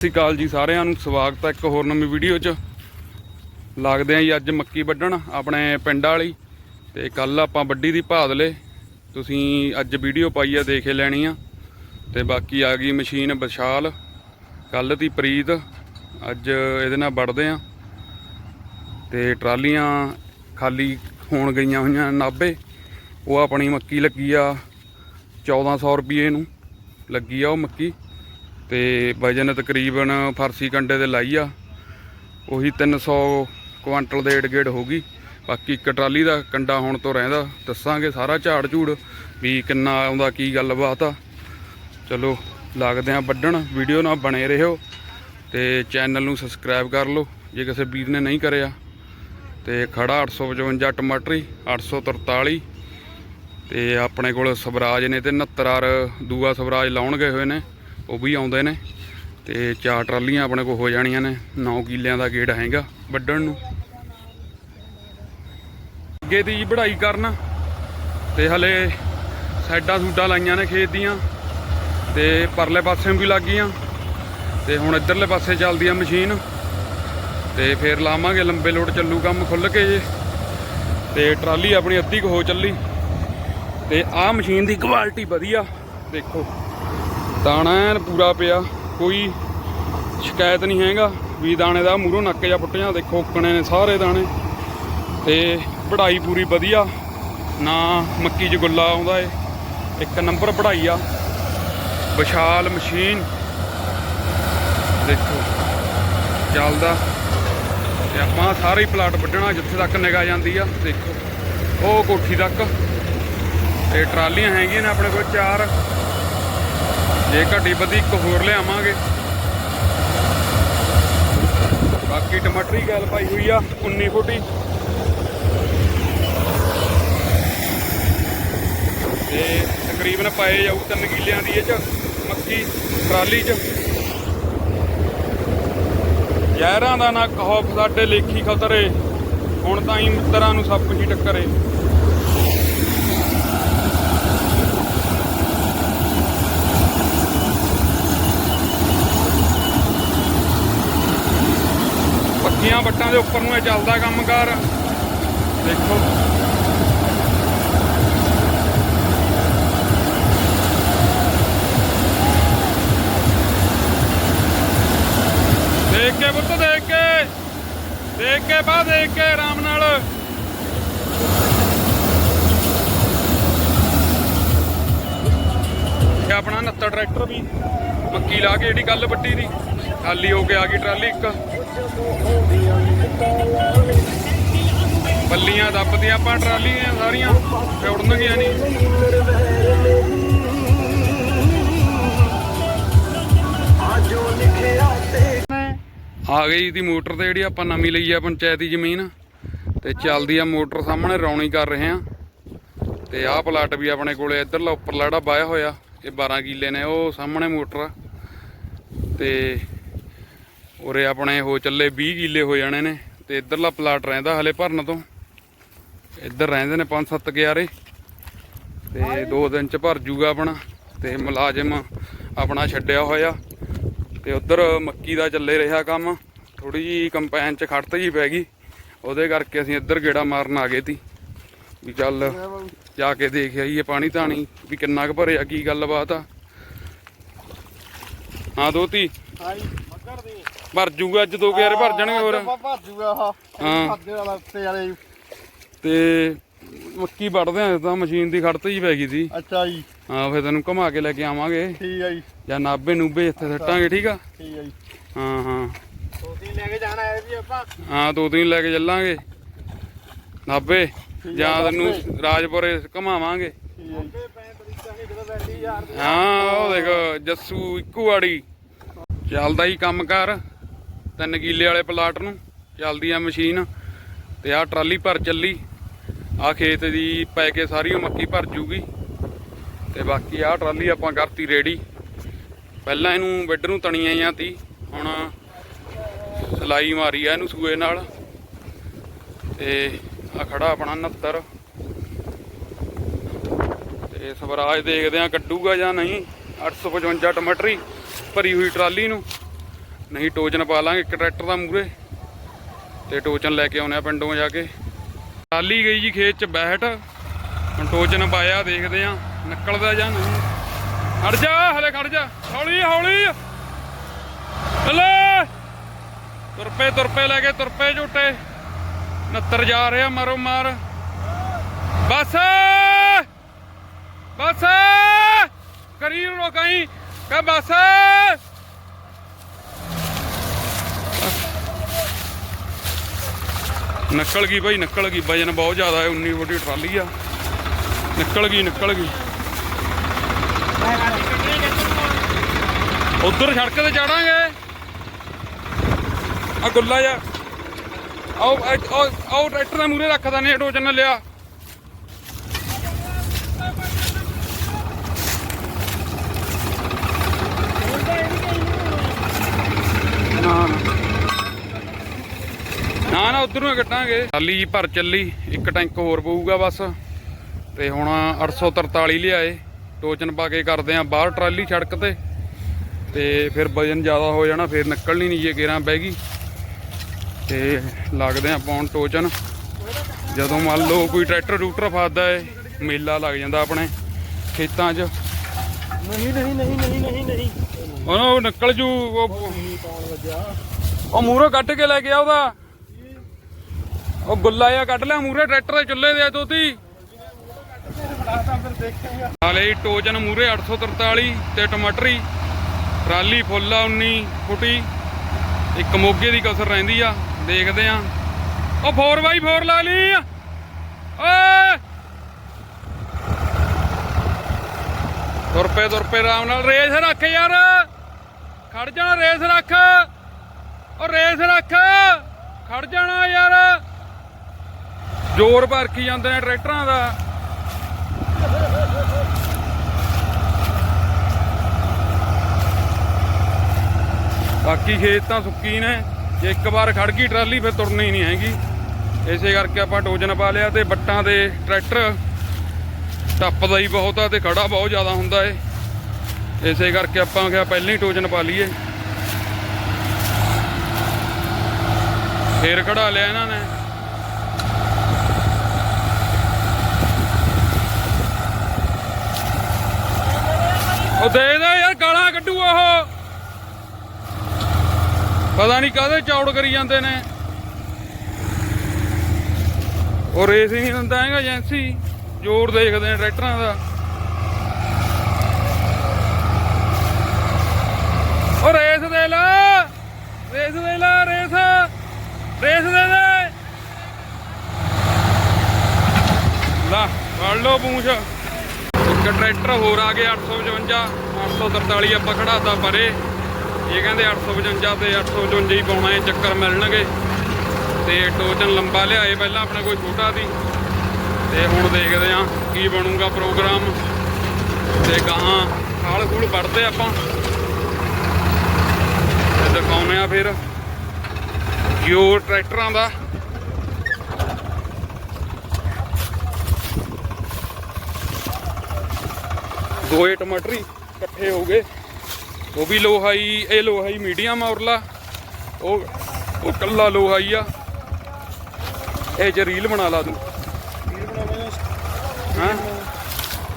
ਸਤਿ ਸ਼੍ਰੀ ਅਕਾਲ ਜੀ ਸਾਰਿਆਂ ਨੂੰ, ਸਵਾਗਤ ਹੈ ਇੱਕ ਹੋਰ ਨਵੀਂ ਵੀਡੀਓ 'ਚ। ਲੱਗਦੇ ਆਂ ਜੀ ਅੱਜ ਮੱਕੀ ਵੱਢਣ ਆਪਣੇ ਪਿੰਡ ਵਾਲੀ ਤੇ ਕੱਲ ਆਪਾਂ ਵੱਡੀ ਦੀ ਭਾਦਲੇ ਤੁਸੀਂ ਅੱਜ ਵੀਡੀਓ ਪਾਈ ਆ, ਦੇਖੇ ਲੈਣੀ ਆ। ਤੇ ਬਾਕੀ ਆ ਗਈ ਮਸ਼ੀਨ ਵਿਸ਼ਾਲ ਕੱਲ ਦੀ ਪ੍ਰੀਤ, ਅੱਜ ਇਹਦੇ ਨਾਲ ਵੱਢਦੇ ਆ ਤੇ ਟਰਾਲੀਆਂ ਖਾਲੀ ਹੋਣ ਗਈਆਂ ਹੋਈਆਂ ਨਾਭੇ, ਉਹ ਆਪਣੀ ਮੱਕੀ ਲੱਗੀ ਆ 1400 ਰੁਪਏ ਨੂੰ ਲੱਗੀ ਆ ਉਹ ਮੱਕੀ। ਤੇ ਵਜਨ ਤਕਰੀਬਨ ਫਰਸੀ ਕੰਡੇ 'ਤੇ ਲਾਈ ਆ। ਉਹੀ 300 ਕੁਆਂਟਲ ਦੇ ਏਡ ਗੇੜ ਹੋ ਗਈ। ਬਾਕੀ ਇੱਕ ਟਰਾਲੀ ਦਾ ਕੰਡਾ ਹੋਣ ਤੋਂ ਰਹਿੰਦਾ। ਦੱਸਾਂਗੇ ਸਾਰਾ ਝਾੜ ਝੂੜ ਵੀ ਕਿੰਨਾ ਆਉਂਦਾ ਕੀ ਗੱਲਬਾਤ ਆ। ਚਲੋ, ਲੱਗਦੇ ਆ ਵੱਢਣ। ਵੀਡੀਓ ਨਾਲ ਬਣੇ ਰਹੋ ਤੇ ਚੈਨਲ ਨੂੰ ਸਬਸਕ੍ਰਾਈਬ ਕਰ ਲਓ ਜੇ ਕਿਸੇ ਵੀਰ ਨੇ ਨਹੀਂ ਕਰਿਆ। ਤੇ ਖੜਾ 855 ਟਮਾਟਰੀ 843 ਤੇ ਆਪਣੇ ਕੋਲ ਸਵਰਾਜ ਨੇ ਤੇ 69 ਆਰ ਦੂਆ ਸਵਰਾਜ ਲਾਉਣ ਗਏ ਹੋਏ ਨੇ। ਉਹ ਵੀ ਆਉਂਦੇ ਨੇ ਤੇ ਚਾਰ ਟਰਾਲੀਆਂ ਆਪਣੇ ਕੋਲ ਹੋ ਜਾਣੀਆਂ ਨੇ 9 ਕਿੱਲਿਆਂ ਦਾ ਗੇੜ ਹੈਗਾ ਵੱਢਣ ਨੂੰ। ਅੱਗੇ ਦੀ ਵਢਾਈ ਕਰਨ ਤੇ ਹਲੇ ਸਾਈਡਾਂ ਸੂਡਾਂ ਲਾਈਆਂ ਨੇ ਖੇਤ ਦੀਆਂ ਤੇ ਪਰਲੇ ਪਾਸੇ ਵੀ ਲੱਗ ਗਈਆਂ ਤੇ ਹੁਣ ਇੱਧਰਲੇ ਪਾਸੇ ਚੱਲਦੀ ਆ ਮਸ਼ੀਨ ਤੇ ਫੇਰ ਲਾਵਾਂਗੇ ਲੰਬੇ ਲੋਡ ਚੱਲੂ ਕੰਮ ਖੁੱਲ ਕੇ ਜੇ। ਤੇ ਟਰਾਲੀ ਆਪਣੀ ਅੱਧੀ ਕੁ ਹੋ ਚੱਲੀ ਤੇ ਆਹ ਮਸ਼ੀਨ ਦੀ ਕੁਆਲਿਟੀ ਵਧੀਆ, ਦੇਖੋ। ਦਾਣਾ ਐਨ ਪੂਰਾ ਪਿਆ, ਕੋਈ ਸ਼ਿਕਾਇਤ ਨਹੀਂ ਹੈਗਾ ਵੀ ਦਾਣੇ ਦਾ ਮੂਹਰੋਂ ਨੱਕ ਜਾਂ ਫੁੱਟੀਆਂ ਦੇਖੋ ਉੱਕਣੇ ਨੇ ਸਾਰੇ ਦਾਣੇ। ਤੇ ਵਢਾਈ ਪੂਰੀ ਵਧੀਆ, ਨਾ ਮੱਕੀ 'ਚ ਗੁੱਲਾ ਆਉਂਦਾ ਏ, ਇੱਕ ਨੰਬਰ ਵਢਾਈ ਆ। ਵਿਸ਼ਾਲ ਮਸ਼ੀਨ, ਦੇਖੋ, ਚੱਲਦਾ। ਤੇ ਆਪਾਂ ਸਾਰੇ ਹੀ ਪਲਾਟ ਵੱਢਣਾ ਜਿੱਥੇ ਤੱਕ ਨਿਗਾਹ ਜਾਂਦੀ ਆ, ਦੇਖੋ, ਉਹ ਕੋਠੀ ਤੱਕ। ਤੇ ਟਰਾਲੀਆਂ ਹੈਗੀਆਂ ਨੇ ਆਪਣੇ ਕੋਲ ਚਾਰ। ਜੇ ਘੱਟੀ ਵਧੀ ਇੱਕ ਹੋਰ ਲਿਆਵਾਂਗੇ। ਬਾਕੀ ਟਮਾਟਰੀ ਗੱਲ ਪਾਈ ਹੋਈ ਆ 19 ਫੁੱਟੀ। ਤੇ ਤਕਰੀਬਨ ਪਾਏ ਜਾਊ ਤਿੰਨ ਕਿੱਲਿਆਂ ਦੀ ਇਹ ਚ, ਮੱਕੀ ਟਰਾਲੀ ਚ। ਯਾਰਾਂ ਦਾ ਨਾ ਕਹੋ, ਸਾਡੇ ਲੇਖੀ ਖਤਰੇ। ਹੁਣ ਤਾਂ ਹੀ ਮਿੱਤਰਾਂ ਨੂੰ ਸਭ ਕੁਝ ਹੀ ਟੱਕਰੇ। ਪੱਕੀਆਂ ਵੱਟਾਂ ਦੇ ਉੱਪਰ ਨੂੰ ਇਹ ਚੱਲਦਾ ਕੰਮਕਾਰ। ਦੇਖੋ। ਦੇਖ ਕੇ ਪੁੱਤ, ਦੇਖ ਕੇ। ਦੇਖ ਕੇ ਬਾ ਦੇਖ ਕੇ ਆਰਾਮ ਨਾਲ। ਇਹ ਆਪਣਾ 69 ਟਰੈਕਟਰ ਵੀ। ਮੱਕੀ ਲਾ ਕੇ ਜਿਹੜੀ ਗੱਲ ਵੱਟੀ ਦੀ। ਖਾਲੀ ਹੋ ਕੇ ਆ ਗਈ ਟਰਾਲੀ ਇੱਕ। ਬੱਲੀਆਂ ਦੱਬਦੀਆਂ ਆਪਾਂ ਟਰਾਲੀਆਂ ਸਾਰੀਆਂ ਤੇ ਉੜਨਗੀਆਂ ਨਹੀਂ ਆ ਗਈ ਦੀ ਮੋਟਰ ਤੇ ਜਿਹੜੀ ਆਪਾਂ ਨਵੀਂ ਲਈ ਆ ਪੰਚਾਇਤੀ ਜ਼ਮੀਨ ਤੇ ਚੱਲਦੀ ਆ ਮੋਟਰ ਸਾਹਮਣੇ ਰੌਣੀ ਕਰ ਰਹੇ ਆ ਤੇ ਆਹ ਪਲਾਟ ਵੀ ਆਪਣੇ ਕੋਲੇ ਇੱਧਰਲਾ ਉੱਪਰਲਾ ਜਿਹੜਾ ਵਾਇਆ ਹੋਇਆ ਇਹ 12 ਕਿੱਲੇ ਨੇ ਉਹ ਸਾਹਮਣੇ ਮੋਟਰ ਆ। ਤੇ ਉਰੇ ਆਪਣੇ ਹੋ ਚੱਲੇ 20 ਕਿੱਲੇ ਹੋ ਜਾਣੇ ਨੇ ਤੇ ਇੱਧਰਲਾ ਪਲਾਟ ਰਹਿੰਦਾ ਹਲੇ ਭਰਨ ਤੋਂ। ਇੱਧਰ ਰਹਿੰਦੇ ਨੇ 5-7 ਗਿਆਰੇ ਤੇ ਦੋ ਦਿਨ ਚ ਭਰ ਜੂਗਾ ਆਪਣਾ ਤੇ ਮੁਲਾਜ਼ਮ ਆਪਣਾ ਛੱਡਿਆ ਹੋਇਆ। ਤੇ ਉਧਰ ਮੱਕੀ ਦਾ ਚੱਲੇ ਰਿਹਾ ਕੰਮ। ਥੋੜੀ ਜੀ ਕੰਪੈਨ ਚ ਖੜਤ ਜੀ ਪੈ ਗਈ। ਉਹਦੇ ਕਰਕੇ ਅਸੀਂ ਇੱਧਰ ਗੇੜਾ ਮਾਰਨ ਆ ਗਏ ਤੀ। ਵੀ ਚੱਲ ਜਾ ਕੇ ਦੇਖ ਆਈਏ ਪਾਣੀ ਧਾਣੀ ਵੀ ਕਿੰਨਾ ਕੁ ਭਰਿਆ ਕੀ ਗੱਲਬਾਤ ਆ। ਹਾਂ ਦੋਤੀ। ਹਾਈ ਮੱਗਰ ਦੀ। ਭਰ ਜੂਗਾ ਅੱਜ ਦੋ ਗਿਆਰੇ ਭਰ ਜਾਣਗੇ ਹੋਰ। ਭਾਜੂਗਾ ਆਹ ਹਾਂ। ਖਾਦੇ ਵਾਲਾ ਉੱਤੇ ਵਾਲੇ ਤੇ ਮੱਕੀ ਵੱਢਦੇ ਆ ਤਾਂ ਮਸ਼ੀਨ ਦੀ ਖੜਤ ਜੀ ਪੈ ਗਈ ਸੀ। ਅੱਛਾ ਜੀ। ਹਾਂ ਫਿਰ ਤੈਨੂੰ ਘੁਮਾ ਕੇ ਲੈ ਕੇ ਆਵਾਂਗੇ। ਠੀਕ ਹੈ ਜੀ। ਜਾਂ ਨਾਬੇ ਨੂਬੇ ਇੱਥੇ ਸੱਟਾਂਗੇ ਠੀਕ ਆ? ਠੀਕ ਹੈ ਜੀ। ਹਾਂ ਹਾਂ। ਤੋਤੀ ਲੈ ਕੇ ਜਾਣਾ ਹੈ ਜੀ ਆਪਾਂ? ਹਾਂ ਦੋ ਦਿਨ ਲੈ ਕੇ ਚੱਲਾਂਗੇ। ਨਾਬੇ ਜਾਂ ਤੈਨੂੰ ਰਾਜਪੁਰੇ ਘਮਾਵਾਂਗੇ। ਠੀਕ ਹੈ ਜੀ। ਪੈਂ ਤਰੀਕਾ ਨਹੀਂ ਕਿਤੇ ਬੈਠੀ ਯਾਰ ਹਾਂ ਉਹ ਦੇਖ ਜੱਸੂ ਇੱਕੂ ਵਾੜੀ ਚੱਲਦਾ ਹੀ ਕੰਮ ਕਰ। ਤਿੰਨ ਕਿੱਲੇ ਵਾਲੇ ਪਲਾਟ ਨੂੰ ਚੱਲਦੀ ਆ ਮਸ਼ੀਨ ਤੇ ਆਹ ਟਰਾਲੀ ਭਰ ਚੱਲੀ। ਆਹ ਖੇਤ ਦੀ ਪੈ ਕੇ ਸਾਰੀ ਉਹ ਮੱਕੀ ਭਰ ਜੂਗੀ। ਤੇ ਬਾਕੀ ਆਹ ਟਰਾਲੀ ਆਪਾਂ ਕਰਤੀ ਰੈਡੀ ਪਹਿਲਾਂ ਇਹਨੂੰ ਬੈੱਡ ਨੂੰ ਤਣੀਆਂ ਜਾਂ ਤੀ, ਹੁਣ ਸਲਾਈ ਮਾਰੀ ਆ ਇਹਨੂੰ ਸੂਏ ਨਾਲ। ਤੇ ਆ ਖੜਾ ਆਪਣਾ 69 ਤੇ ਸਵਰਾਜ ਦੇਖਦੇ ਆ ਕੱਢੂਗਾ ਜਾਂ ਨਹੀਂ। 855 ਟਮਾਟਰੀ ਭਰੀ ਹੋਈ ਟਰਾਲੀ ਨੂੰ। ਨਹੀਂ ਟੋਚਨ ਪਾ ਲਾਂਗੇ, ਇੱਕ ਟਰੈਕਟਰ ਦਾ ਮੂਰੇ ਤੇ ਟੋਚਨ ਲੈ ਕੇ ਆਉਣੇ ਆ ਪਿੰਡੋਂ ਜਾ ਕੇ। ਟਾਲੀ ਗਈ ਜੀ ਖੇਤ ਚ ਬੈਠ। ਹੁਣ ਟੋਚਨ ਪਾਇਆ, ਦੇਖਦੇ ਆ ਨਿਕਲਦਾ ਜਾਂ ਨਹੀਂ। ਖੜ ਜਾ, ਹਲੇ ਖੜ ਜਾ। ਹੌਲੀ ਹੌਲੀ। ਹਲੇ। ਤੁਰਪੇ ਤੁਰਪੇ ਲੈ ਕੇ ਤੁਰਪੇ ਝੂਟੇ। 69 ਜਾ ਰਿਹਾ ਮਾਰੋ ਮਾਰ ਬਸ! ਬਸ! ਕਰੀ ਰੋਕਾਈ ਕਹ ਬਸ! ਨਿਕਲ ਗਈ ਭਾਈ ਨਿਕਲ ਗਈ। ਵਜਨ ਬਹੁਤ ਜ਼ਿਆਦਾ ਹੈ 19 ਫੁੱਟੀ ਟਰਾਲੀ ਆ। ਨਿਕਲ ਗਈ ਨਿਕਲ ਗਈ। ਉਧਰ ਸੜਕ ਤੇ ਚੜਾਂਗੇ। ਆ ਗੁੱਲਾ ਜਾ ਆਓ ਆਓ- ਟਰੈਕਟਰ ਦੇ ਮੂਰੇ ਰੱਖਦਾ ਨੇ ਟੋਚਨ ਨੇ ਲਿਆ। ਨਾ। ਨਾ ਨਾ ਉਧਰ ਕੱਟਾਂਗੇ ਖਾਲੀ ਭਰ ਚੱਲੀ ਇੱਕ ਟੈਂਕ ਹੋਰ ਪਊਗਾ ਬਸ। ਤੇ ਹੁਣ 843 ਲਿਆਏ। ਟੋਚਨ ਪਾ ਕੇ ਕਰਦੇ ਆ ਬਾਹਰ ਟਰਾਲੀ ਸੜਕ ਤੇ। ਤੇ ਫਿਰ ਵਜਨ ਜ਼ਿਆਦਾ ਹੋ ਜਾਣਾ ਫਿਰ ਨਿਕਲਣੀ ਨਹੀਂ ਜੇ ਗੇਰਾਂ ਬਹਿ ਗਈ। ਤੇ ਲੱਗਦੇ ਆ ਪਾਉਣ ਟੋਚਨ। ਜਦੋਂ ਮੰਨ ਲਓ ਕੋਈ ਟਰੈਕਟਰ ਟਰੂਕਟਰ ਫਸਦਾ ਏ ਮੇਲਾ ਲੱਗ ਜਾਂਦਾ ਆਪਣੇ ਖੇਤਾਂ 'ਚ। ਨਹੀਂ ਨਹੀਂ ਨਹੀਂ ਨਹੀਂ ਨਹੀਂ ਨਹੀਂ। ਉਹ ਨਿਕਲ ਜੂ ਉਹ ਮੂਹਰੋਂ ਕੱਢ ਕੇ ਲੈ ਗਿਆ ਉਹਦਾ। ਉਹ ਗੁੱਲਾ ਜਿਹਾ ਕੱਢ ਲਿਆ ਮੂਹਰੇ, ਟਰੈਕਟਰ ਦੇ ਚੁੱਲ੍ਹੇ ਦੇ ਦੋਤੀ ਬੜਾਤਾ ਫਿਰ ਦੇਖਾਂਗੇ ਨਾਲੇ ਟੋਜਨ ਮੂਹਰੇ 843 ਤੇ ਟਮਾਟਰੀ, ਟਰਾਲੀ ਫੁੱਲਾ 19 ਫੁੱਟੀ। ਇੱਕ ਮੋਗੇ ਦੀ ਕਸਰ ਰਹਿੰਦੀ ਆ, ਦੇਖਦੇ ਆ। ਉਹ 4x4 ਲਾ ਲਈ। ਓਏ! ਤੁਰਪੇ ਤੁਰਪੇ ਆਰਾਮ ਨਾਲ। ਰੇਸ ਰੱਖ ਯਾਰ। ਖੜ ਜਾਣਾ, ਰੇਸ ਰੱਖ। ਉਹ ਰੇਸ ਰੱਖ। ਖੜ ਜਾਣਾ ਯਾਰ। ਜ਼ੋਰ ਭਰਕੀ ਜਾਂਦੇ ਨੇ ਟਰੈਕਟਰਾਂ ਦਾ। ਬਾਕੀ ਖੇਤ ਤਾਂ ਸੁੱਕੀ ਨੇ। ਜੇ ਇੱਕ ਵਾਰ ਖੜ ਗਈ ਟਰਾਲੀ, ਫਿਰ ਤੁਰਨੀ ਨਹੀਂ ਹੈਗੀ। ਇਸੇ ਕਰਕੇ ਆਪਾਂ ਟੋਜਨ ਪਾ ਲਿਆ ਤੇ ਬੱਟਾਂ ਦੇ ਟਰੈਕਟਰ ਟੱਪਦਾ ਹੀ ਬਹੁਤ ਆ ਤੇ ਖੜਾ ਬਹੁਤ ਜ਼ਿਆਦਾ ਹੁੰਦਾ ਏ। ਇਸੇ ਕਰਕੇ ਆਪਾਂ ਕਿਹਾ ਪਹਿਲਾਂ ਹੀ ਟੋਜਨ ਪਾ ਲਈਏ। ਫੇਰ ਖੜਾ ਲਿਆ ਇਹਨਾਂ ਨੇ। ਉਹ ਦੇਖਦਾ ਯਾਰ ਗਾਲਾਂ ਕੱਢੂ ਉਹ। ਪਤਾ ਨਹੀਂ ਕਾਹਦੇ ਚੌੜ ਕਰੀ ਜਾਂਦੇ ਨੇ। ਉਹ ਰੇਸ ਹੀ ਨਹੀਂ ਦਿੰਦਾ ਹੈਗਾ ਏਜੰਸੀ। ਜ਼ੋਰ ਦੇਖਦੇ ਨੇ ਟਰੈਕਟਰਾਂ ਦਾ। ਉਹ ਰੇਸ ਦੇ ਲਾ। ਰੇਸ ਦੇ ਲਾ, ਰੇਸ। ਰੇਸ ਦੇ ਦੇ। ਲਾ, ਫੜ ਲਓ ਪੂੰਛ। ਇੱਕ ਟਰੈਕਟਰ ਹੋਰ ਆ ਗਿਆ 855 843 ਆਪਾਂ ਖੜਾਤਾ ਪਰੇ। ਇਹ ਕਹਿੰਦੇ 855 ਤੇ 855 ਹੀ ਪਾਉਣਾ, ਇਹ ਚੱਕਰ ਮਿਲਣਗੇ। ਤੇ ਟੋਚਨ ਲੰਬਾ ਲਿਆਏ ਪਹਿਲਾਂ ਆਪਣਾ ਕੋਈ ਛੋਟਾ ਸੀ ਤੇ ਹੁਣ ਦੇਖਦੇ ਆ ਕੀ ਬਣੂਗਾ ਪ੍ਰੋਗਰਾਮ। ਤੇ ਗਾਹਾਂ ਖਾਲ ਖੂਲ ਵੜਦੇ ਆਪਾਂ। ਤੇ ਦਿਖਾਉਨੇ ਆ ਫਿਰ ਜਿਓ ਟਰੈਕਟਰਾਂ ਦਾ ਦੋਏ ਟਮਾਟਰੀ ਇਕੱਠੇ ਹੋ ਗਏ। ਉਹ ਵੀ ਲੋਹਾਈ, ਇਹ ਲੋਹਾਈ ਮੀਡੀਅਮ ਔਰਲਾ ਉਹ ਉਹ ਕੱਲਾ ਲੋਹਾ ਆ। ਇਹ ਚ ਰੀਲ ਬਣਾ ਲਾ ਤੂੰ। ਵੀਰ ਬਣਾਵਾਂਗੇ ਹਾਂ?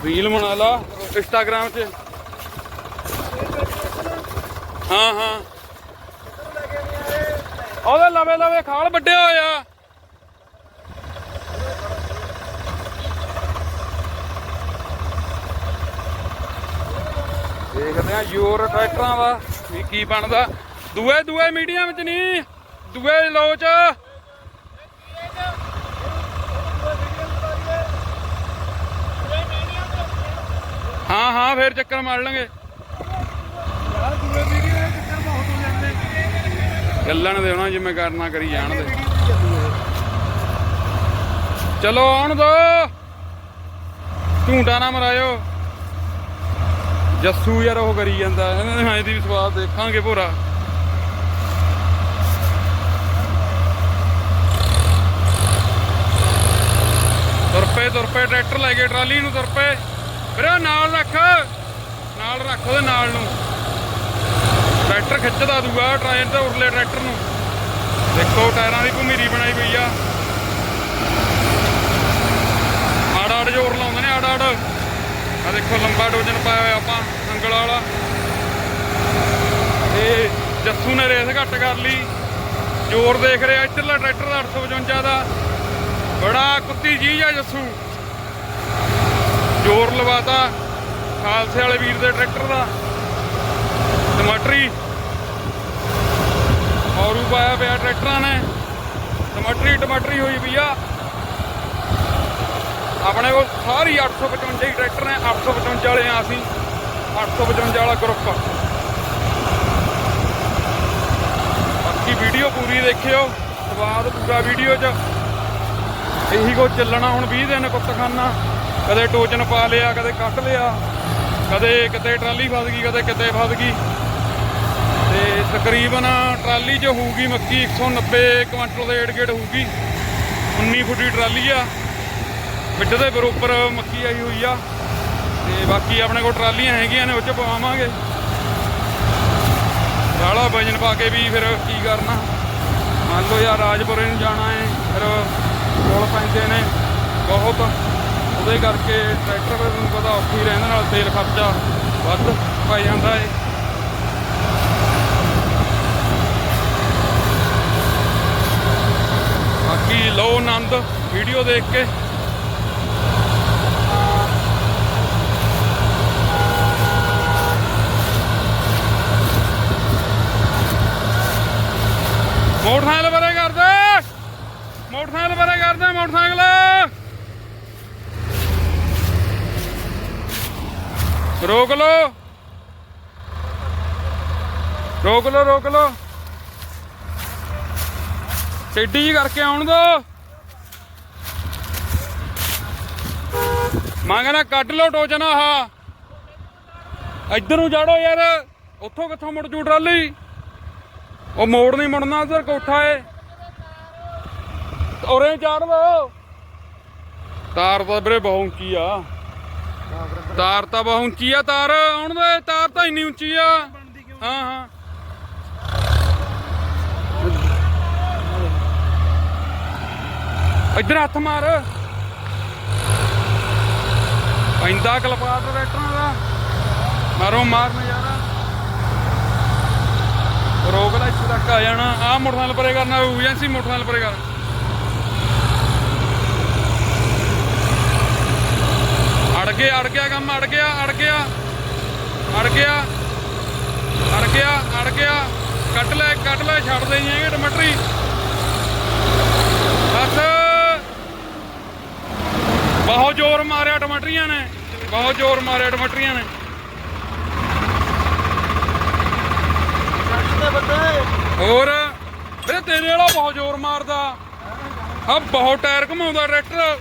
ਰੀਲ ਬਣਾ ਲਾ ਇੰਸਟਾਗ੍ਰਾਮ 'ਚ ਹਾਂ ਹਾਂ। ਉਹਦੇ ਲਵੇ ਲਵੇ, ਖਾਲ ਵੱਡਿਆ ਹੋਇਆ। ਦੇਖਦੇ ਟਰੈਕਟਰਾਂ ਦਾ। ਵੀ ਕੀ ਬਣਦਾ? ਦੂਏ ਦੂਏ ਮੀਡੀਅਮ 'ਚ ਨਹੀਂ ਦੂਏ ਲੋ 'ਚ। ਹਾਂ ਹਾਂ, ਫੇਰ ਚੱਕਰ ਮਾਰ ਲਾਂਗੇ। ਯਾਰ ਦੂਏ ਦੇ ਚੱਕਰ ਜਿਵੇਂ ਕਰਨਾ ਕਰੀ ਜਾਣ ਦੇ। ਚਲੋ ਆਉਣ ਦੋ। ਝੂਟਾ ਨਾ ਮਰਾਇਓ। ਜੱਸੂ ਯਾਰ ਉਹ ਕਰੀ ਜਾਂਦਾ ਇਹਨਾਂ ਹਾਂ ਇਹਦੀ ਵੀ ਸਵਾਦ ਦੇਖਾਂਗੇ ਭੋਰਾ। ਤੁਰਪੇ ਤੁਰਪੇ, ਟਰੈਕਟਰ ਲੈ ਕੇ, ਟਰਾਲੀ ਨੂੰ ਤੁਰਪੇ। ਵੀਰੇ, ਨਾਲ ਰੱਖ ਨਾਲ ਰੱਖ ਉਹਦੇ ਨਾਲ ਨੂੰ। ਟਰੈਕਟਰ ਖਿੱਚਦਾ ਦੂਆ, ਟਰਾਇਰ ਤੇ ਉਰਲੇ ਟਰੈਕਟਰ ਨੂੰ। ਦੇਖੋ, ਟਾਇਰਾਂ ਦੀ ਭੁਮੀਰੀ ਬਣਾਈ ਪਈ ਆ। ਆੜ ਆੜ ਜ਼ੋਰ ਲਾਉਂਦੇ ਨੇ ਆੜ ਆੜ ਆ ਦੇਖੋ ਲੰਬਾ ਡੋਜਨ ਪਾਇਆ ਹੋਇਆ ਆਪਾਂ, ਅੰਗਲ ਵਾਲਾ। ਇਹ ਜੱਸੂ ਨੇ ਰੇਸ ਘੱਟ ਕਰ ਲਈ। ਜ਼ੋਰ ਦੇਖ ਰਿਹਾ, ਇੱਧਰਲਾ ਟਰੈਕਟਰ ਦਾ 855 ਦਾ। ਬੜਾ ਕੁੱਤੀ ਚੀਜ਼ ਆ ਜੱਸੂ ਜ਼ੋਰ ਲਵਾਤਾ ਖਾਲਸੇ ਵਾਲੇ ਵੀਰ ਦੇ ਟਰੈਕਟਰ ਦਾ। ਟਮਾਟਰੀ। ਔਰੂ ਪਾਇਆ ਪਿਆ ਟਰੈਕਟਰਾਂ ਨੇ। ਟਮਾਟਰੀ ਟਮਾਟਰੀ ਹੋਈ ਵੀ ਆ। ਆਪਣੇ ਕੋਲ ਸਾਰੀ 855 ਹੀ ਟਰੈਕਟਰ ਨੇ 855 ਵਾਲੇ ਆ ਅਸੀਂ 855 ਵਾਲਾ ਗਰੁੱਪ ਬਾਕੀ ਵੀਡੀਓ ਪੂਰੀ ਦੇਖਿਓ ਸਵਾਦ ਪੂਰਾ ਵੀਡੀਓ 'ਚ ਇਹੀ ਕੋ ਚੱਲਣਾ ਹੁਣ 20 ਦਿਨ ਕੁੱਤਖਾਨਾ, ਕਦੇ ਟੋਚਨ ਪਾ ਲਿਆ, ਕਦੇ ਕੱਢ ਲਿਆ, ਕਦੇ ਕਿਤੇ ਟਰਾਲੀ ਫਸ ਗਈ, ਕਦੇ ਕਿਤੇ ਫਸ ਗਈ। ਤੇ ਤਕਰੀਬਨ ਟਰਾਲੀ 'ਚ ਹੋਊਗੀ ਮੱਕੀ 190 ਕੁਇੰਟਲ ਦੇ ਏਡ ਗੇੜ ਹੋਊਗੀ। 19 ਫੁੱਟੀ ਟਰਾਲੀ ਆ। ਮਿੱਡ ਦੇ ਬਰੋਬਰ ਮੱਕੀ ਆਈ ਹੋਈ ਆ। ਤੇ ਬਾਕੀ ਆਪਣੇ ਕੋਲ ਟਰਾਲੀਆਂ ਹੈਗੀਆਂ ਨੇ, ਉਹ 'ਚ ਪਵਾਵਾਂਗੇ। ਰਾਲਾ ਵਜਨ ਪਾ ਕੇ ਵੀ ਫਿਰ ਕੀ ਕਰਨਾ। ਮੰਨ ਲਓ ਯਾਰ ਰਾਜਪੁਰੇ ਨੂੰ ਜਾਣਾ ਹੈ ਫਿਰ ਕੋਲ ਪੈਂਦੇ ਨੇ ਬਹੁਤ। ਉਹਦੇ ਕਰਕੇ ਟਰੈਕਟਰ ਫਿਰ ਤੁਹਾਨੂੰ ਪਤਾ ਔਖੀ ਰਹਿਣ ਨਾਲ ਤੇਲ ਖਰਚਾ ਵੱਧ ਪੈ ਜਾਂਦਾ ਏ। ਬਾਕੀ ਲਓ ਆਨੰਦ, ਵੀਡੀਓ ਦੇਖ ਕੇ। ਮੋਟਰਸਾਈਕਲ ਬਾਰੇ ਕਰਦੇ। ਮੋਟਰਸਾਈਕਲ ਬਾਰੇ ਕਰਦੇ, ਮੋਟਰਸਾਈਕਲ। ਰੋਕ ਲੋ ਰੋਕ ਲੋ ਰੋਕ ਲੋ ਟੇਡੀ ਜੀ ਕਰਕੇ ਆਉਣ ਦੋ। ਮੈਂ ਕਹਿੰਦਾ ਕੱਢ ਲੋ ਟੋਚਨਾ ਆਹ। ਇੱਧਰ ਨੂੰ ਜਾੜੋ ਯਾਰ। ਉੱਥੋਂ ਕਿੱਥੋਂ ਮੁੜ ਜੂ ਟਰਾਲੀ? ਉਹ ਮੋੜ ਨਹੀਂ ਮੁੜਨਾ ਉਧਰ ਕੋਠਾ ਏ। ਔਰੇ ਚਾੜ ਲੋ ਤਾਰ ਤਾਂ ਵੀਰੇ ਬਹੁਤ ਉੱਚੀ ਆ। ਤਾਰ ਤਾਂ ਬਹੁਤ ਉੱਚੀ ਆ, ਤਾਰ। ਆਉਣ ਦੇ ਤਾਰ ਤਾਂ ਇੰਨੀ ਉੱਚੀ ਆ। ਹਾਂ ਹਾਂ। ਇੱਧਰ ਹੱਥ ਮਾਰ। ਪੈਂਦਾ ਕਲਪਾਤ ਟਰੈਕਟਰਾਂ ਦਾ ਮਾਰੋ, ਮਾਰ ਨਜ਼ਾਰਾ। ਰੋਕ ਲੈ, ਇੱਥੇ ਤੱਕ ਆ ਜਾਣਾ। ਆ ਮੋਟਰਸਾਈਕਲ ਪਰੇ ਕਰਨਾ ਏਜੰਸੀ ਮੋਟਰਸਾਈਕਲ ਪਰੇ ਕਰ। ਅੜ ਗਿਆ ਅੜ ਗਿਆ ਕੰਮ, ਅੜ ਗਿਆ ਅੜ ਗਿਆ। ਅੜ ਗਿਆ ਅੜ ਗਿਆ ਅੜ ਗਿਆ। ਕੱਟ ਲੈ ਕੱਟ ਲੈ, ਛੱਡ ਦੇ ਜਾਏਗੇ ਟਮਾਟਰੀ। ਬਸ। ਬਹੁਤ ਜ਼ੋਰ ਮਾਰਿਆ ਟਮਾਟਰੀਆਂ ਨੇ, ਬਹੁਤ ਜ਼ੋਰ ਮਾਰਿਆ ਟਮਾਟਰੀਆਂ ਨੇ। ਹੋਰ? ਵੀਰੇ ਤੇਰੇ ਵਾਲਾ ਬਹੁਤ ਜ਼ੋਰ ਮਾਰਦਾ। ਆ ਬਹੁਤ ਟਾਇਰ ਘਮਾਉਂਦਾ ਟਰੈਕਟਰ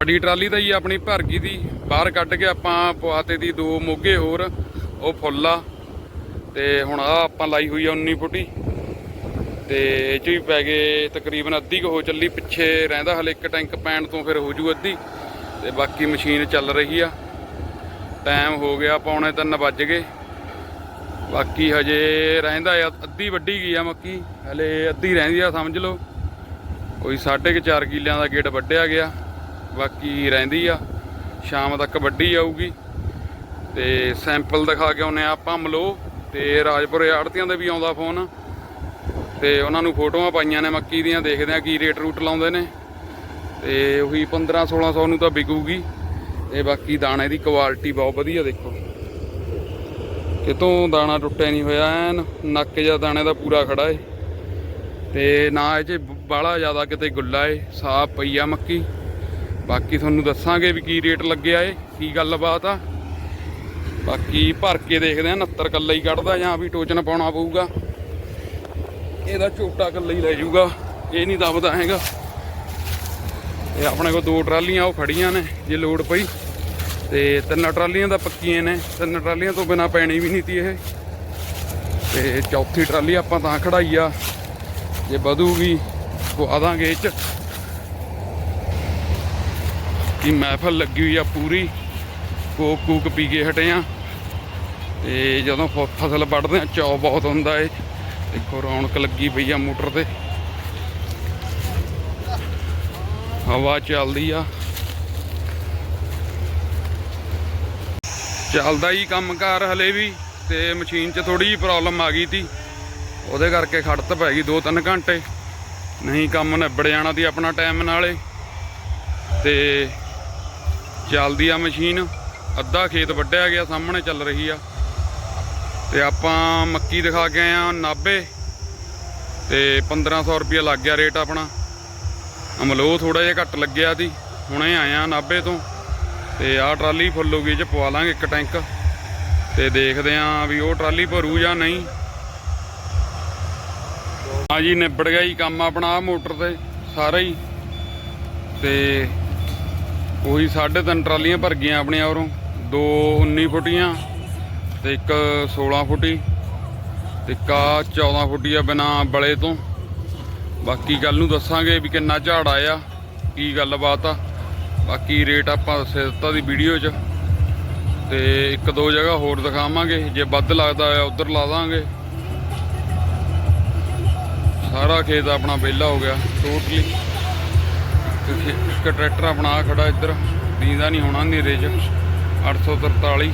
ਵੱਡੀ ਟਰਾਲੀ ਤਾਂ ਜੀ ਆਪਣੀ ਭਰ ਗਈ ਦੀ ਬਾਹਰ ਕੱਢ ਕੇ ਆਪਾਂ ਪਵਾਤੇ ਦੀ ਦੋ ਮੋਗੇ ਹੋਰ, ਉਹ ਫੁੱਲ ਆ। ਤੇ ਹੁਣ ਆ ਆਪਾਂ ਲਾਈ ਹੋਈ ਆ 19 ਫੁੱਟੀ। ਤੇ ਇਹ ਚ ਵੀ ਪੈ ਗਏ ਤਕਰੀਬਨ ਅੱਧੀ ਕੁ ਹੋ ਚੱਲੀ, ਪਿੱਛੇ ਰਹਿੰਦਾ ਹਲੇ ਇੱਕ ਟੈਂਕ ਪੈਣ ਤੋਂ ਫਿਰ ਹੋ ਜੂ ਅੱਧੀ। ਤੇ ਬਾਕੀ ਮਸ਼ੀਨ ਚੱਲ ਰਹੀ ਆ। ਟਾਈਮ ਹੋ ਗਿਆ, ਪੌਣੇ 3 ਵੱਜ ਗਏ। ਬਾਕੀ ਹਜੇ ਰਹਿੰਦਾ ਆ, ਅੱਧੀ ਵੱਡੀ ਗਈ ਆ ਮੱਕੀ। ਹਲੇ ਅੱਧੀ ਰਹਿੰਦੀ ਆ, ਸਮਝ ਲਓ। ਕੋਈ 4.5 ਕਿੱਲਿਆਂ ਦਾ ਗੇਟ ਵੱਢਿਆ ਗਿਆ। ਬਾਕੀ ਰਹਿੰਦੀ ਆ। ਸ਼ਾਮ ਤੱਕ ਵੱਡੀ ਆਊਗੀ। ਤੇ ਸੈਂਪਲ ਦਿਖਾ ਕੇ ਆਉਨੇ ਆ ਆਪਾਂ ਮਲੋ। ਤੇ ਰਾਜਪੁਰੇ ਆੜਤੀਆਂ ਦੇ ਵੀ ਆਉਂਦਾ ਫੋਨ। ਤੇ ਉਹਨਾਂ ਨੂੰ ਫੋਟੋਆਂ ਪਾਈਆਂ ਨੇ, ਮੱਕੀ ਦੀਆਂ। ਦੇਖਦੇ ਆ ਕੀ ਰੇਟ ਰੂਟ ਲਾਉਂਦੇ ਨੇ। ਤੇ ਉਹੀ 15 1600 ਨੂੰ ਤਾਂ ਵਿਕੂਗੀ। ਤੇ ਬਾਕੀ ਦਾਣੇ ਦੀ ਕੁਆਲਿਟੀ ਬਹੁਤ ਵਧੀਆ ਦੇਖੋ। ਕਿਤੋਂ ਦਾਣਾ ਟੁੱਟਿਆ ਨਹੀਂ ਹੋਇਆ, ਐਨ ਨੱਕ ਜਿਹਾ ਦਾਣੇ ਦਾ ਪੂਰਾ ਖੜਾ ਏ। ਤੇ ਨਾ ਇਹ ਚ ਬਾਹਲਾ ਜ਼ਿਆਦਾ ਕਿਤੇ ਗੁੱਲਾ ਏ, ਸਾਫ਼ ਪਈ ਆ ਮੱਕੀ। ਬਾਕੀ ਤੁਹਾਨੂੰ ਦੱਸਾਂਗੇ ਵੀ ਕੀ ਰੇਟ ਲੱਗਿਆ ਏ, ਕੀ ਗੱਲਬਾਤ ਆ। ਬਾਕੀ ਭਰ ਕੇ ਦੇਖਦੇ ਆ 69 ਕੱਲਾ ਹੀ ਕੱਢਦਾ ਜਾਂ ਵੀ ਟੋਚਨ ਪਾਉਣਾ ਪਊਗਾ। ਇਹਦਾ ਝੋਟਾ ਕੱਲਾ ਹੀ ਲੈ ਜਾਊਗਾ, ਇਹ ਨਹੀਂ ਦਬਦਾ ਹੈਗਾ। ਇਹ ਆਪਣੇ ਕੋਲ ਦੋ ਟਰਾਲੀਆਂ, ਉਹ ਖੜੀਆਂ ਨੇ, ਜੇ ਲੋਡ ਪਈ। ਤੇ ਤਿੰਨ ਟਰਾਲੀਆਂ ਦਾ ਪੱਕੀਆਂ ਨੇ, ਤਿੰਨ ਟਰਾਲੀਆਂ ਤੋਂ ਬਿਨਾ ਪੈਣੀ ਵੀ ਨਹੀਂ ਤੀ ਇਹ। ਤੇ ਚੌਥੀ ਟਰਾਲੀ ਆਪਾਂ ਤਾਂ ਖੜਾਈ ਆ, ਜੇ ਵਧੂਗੀ ਪਵਾ ਦਾਂਗੇ ਇਹ ਚ। ਕੀ ਮਹਿਫਲ ਲੱਗੀ ਹੋਈ ਆ ਪੂਰੀ। ਕੋਕ ਕੂਕ ਪੀ ਕੇ ਹਟੇ ਆ। ਤੇ ਜਦੋਂ ਫ- ਫਸਲ ਵੱਢਦੇ ਆ ਚੌ ਬਹੁਤ ਹੁੰਦਾ ਏ। ਦੇਖੋ ਰੌਣਕ ਲੱਗੀ ਪਈ ਆ ਮੋਟਰ ਤੇ। ਹਵਾ ਚੱਲਦੀ ਆ। ਚੱਲਦਾ ਹੀ ਕੰਮਕਾਰ ਹਲੇ ਵੀ, ਤੇ ਮਸ਼ੀਨ 'ਚ ਥੋੜੀ ਜਿਹੀ ਪ੍ਰੋਬਲਮ ਆ ਗਈ ਤੀ। ਉਹਦੇ ਕਰਕੇ ਖੜਤ ਪੈ ਗਈ 2-3 ਘੰਟੇ। ਨਹੀਂ ਕੰਮ ਨਿਬੜ ਜਾਣਾ ਤੀ ਆਪਣਾ ਟਾਈਮ ਨਾਲੇ। ਤੇ ਚੱਲਦੀ ਆ ਮਸ਼ੀਨ। ਅੱਧਾ ਖੇਤ ਵੱਢਿਆ ਗਿਆ, ਸਾਹਮਣੇ ਚੱਲ ਰਹੀ ਆ। ਤੇ ਆਪਾਂ ਮੱਕੀ ਦਿਖਾ ਕੇ ਆਏ ਆ 90 ਤੇ 1500 ਰੁਪਏ ਲੱਗ ਗਿਆ ਰੇਟ ਆਪਣਾ। ਅਮਲੋ ਥੋੜਾ ਜਿਹਾ ਘੱਟ ਲੱਗਿਆ ਸੀ। ਹੁਣੇ ਆਏ ਆਇਆ 90 ਤੋਂ। ਤੇ ਆਹ ਟਰਾਲੀ ਫੁੱਲ ਹੋ ਗਈ ਚ ਪਵਾ ਲਾਂਗੇ ਇੱਕ ਟੈਂਕ। ਤੇ ਦੇਖਦੇ ਆਂ ਵੀ ਉਹ ਟਰਾਲੀ ਭਰੂ ਜਾਂ ਨਹੀਂ। ਹਾਂ ਜੀ ਨਿਬੜ ਗਿਆ ਜੀ ਕੰਮ ਆਪਣਾ, ਆਹ ਮੋਟਰ ਤੇ, ਸਾਰਾ ਹੀ। ਤੇ ਉਹੀ 3.5 ਟਰਾਲੀਆਂ ਭਰ ਗਈਆਂ ਆਪਣੀਆਂ ਔਰੋਂ ਦੋ 19 ਫੁੱਟੀਆਂ ਤੇ ਇੱਕ 16 ਫੁੱਟੀ ਤੇ ਇੱਕ ਆਹ 14 ਫੁੱਟੀ ਆ ਬਿਨਾ ਬਲੇ ਤੋਂ। ਬਾਕੀ ਗੱਲ ਨੂੰ ਦੱਸਾਂਗੇ ਵੀ ਕਿੰਨਾ ਝਾੜ ਆਇਆ, ਕੀ ਗੱਲਬਾਤ ਆ। ਬਾਕੀ ਰੇਟ ਆਪਾਂ ਦੱਸੇ ਦਿੱਤਾ ਦੀ ਵੀਡੀਓ 'ਚ। ਤੇ ਇੱਕ ਦੋ ਜਗ੍ਹਾ ਹੋਰ ਦਿਖਾਵਾਂਗੇ, ਜੇ ਵੱਧ ਲੱਗਦਾ ਆ ਉਧਰ ਲਾ ਦਾਂਗੇ। ਸਾਰਾ ਖੇਤ ਆਪਣਾ ਵਿਹਲਾ ਹੋ ਗਿਆ ਟੋਟਲੀ ਇੱਕ ਟਰੈਕਟਰ ਆਪਣਾ ਖੜਾ ਇੱਧਰ ਦੀਂਦਾ ਨਹੀਂ ਹੋਣਾ, ਹਨੇਰੇ 'ਚ। 843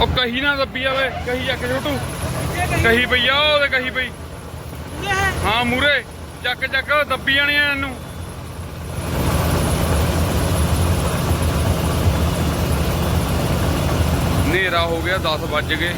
ਉਹ ਕਹੀ ਨਾ ਦੱਬੀ ਆਵੇ ਕਹੀ ਚੱਕ ਛੋਟੂ ਕਹੀ ਪਈ ਆ ਉਹਦੇ ਕਹੀ ਪਈ। ਹਾਂ ਮੂਰੇ ਚੱਕ ਚੱਕ, ਦੱਬੀ ਜਾਣੀਆਂ ਇਹਨੂੰ। ਹਨੇਰਾ ਹੋ ਗਿਆ 10 ਵੱਜ ਗਏ।